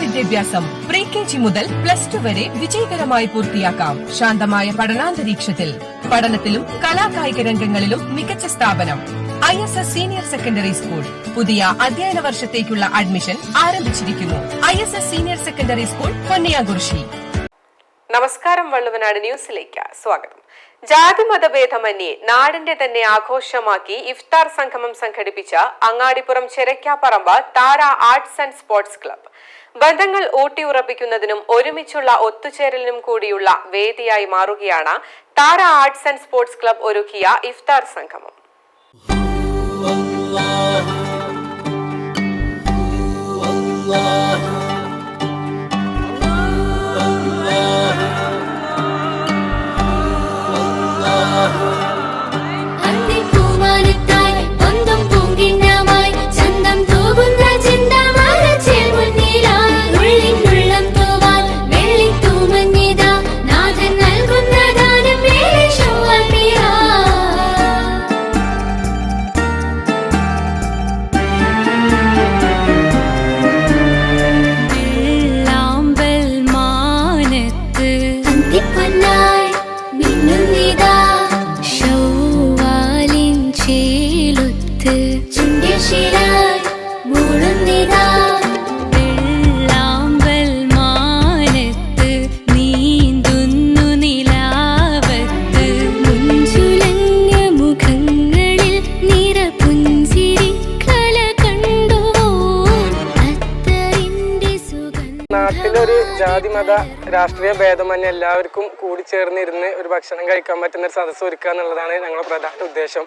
വിദ്യാഭ്യാസം pre K G മുതൽ plus two വരെ വിജയകരമായി പൂർത്തിയാക്കാം. ശാന്തമായ പഠനാന്തരീക്ഷത്തിൽ പഠനത്തിലും കലാകായിക രംഗങ്ങളിലും മികച്ച സ്ഥാപനം. I S S senior secondary school പുതിയ അധ്യയന വർഷത്തേക്കുള്ള അഡ്മിഷൻ ആരംഭിച്ചിരിക്കുന്നു. I S S senior secondary school Ponniyakurissi നമസ്കാരം വള്ളുവനാട് ന്യൂസിലേക്ക്. സ്വാഗതം. ജാതി മതഭേദമന്യേ നാടിന്റെ തന്നെ ആഘോഷമാക്കി ഇഫ്താർ സംഗമം സംഘടിപ്പിച്ച Angadippuram Cherakkaparamba Thara arts and sports club ബന്ധങ്ങൾ ഊട്ടിയുറപ്പിക്കുന്നതിനും ഒരുമിച്ചുള്ള ഒത്തുചേരലിനും കൂടിയുള്ള വേദിയായി മാറുകയാണ് Thara arts and sports club ഒരുക്കിയ ഇഫ്താർ സംഗമം. നാട്ടിലൊരു ജാതി മത രാഷ്ട്രീയ ഭേദമന്യ എല്ലാവർക്കും കൂടി ചേർന്നിരുന്ന് ഒരു ഭക്ഷണം കഴിക്കാൻ പറ്റുന്ന ഒരു സദസ്സ് ഒരുക്കുക എന്നുള്ളതാണ് ഞങ്ങളുടെ പ്രധാന ഉദ്ദേശം.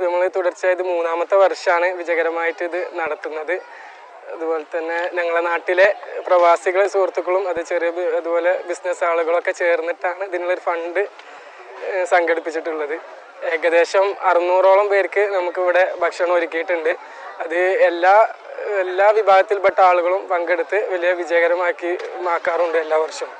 നമ്മൾ തുടർച്ചയായത് മൂന്നാമത്തെ വർഷമാണ് വിജയകരമായിട്ട് ഇത് നടത്തുന്നത്. അതുപോലെ തന്നെ ഞങ്ങളുടെ നാട്ടിലെ പ്രവാസികൾ സുഹൃത്തുക്കളും അത് ചെറിയ അതുപോലെ ബിസിനസ് ആളുകളൊക്കെ ചേർന്നിട്ടാണ് ഇതിനുള്ളൊരു ഫണ്ട് സംഘടിപ്പിച്ചിട്ടുള്ളത്. ഏകദേശം അറുന്നൂറോളം പേർക്ക് നമുക്കിവിടെ ഭക്ഷണം ഒരുക്കിയിട്ടുണ്ട്. അത് എല്ലാ എല്ലാ വിഭാഗത്തിൽപ്പെട്ട ആളുകളും പങ്കെടുത്ത് വലിയ വിജയകരമാക്കി മാക്കാറുണ്ട് എല്ലാ വർഷവും.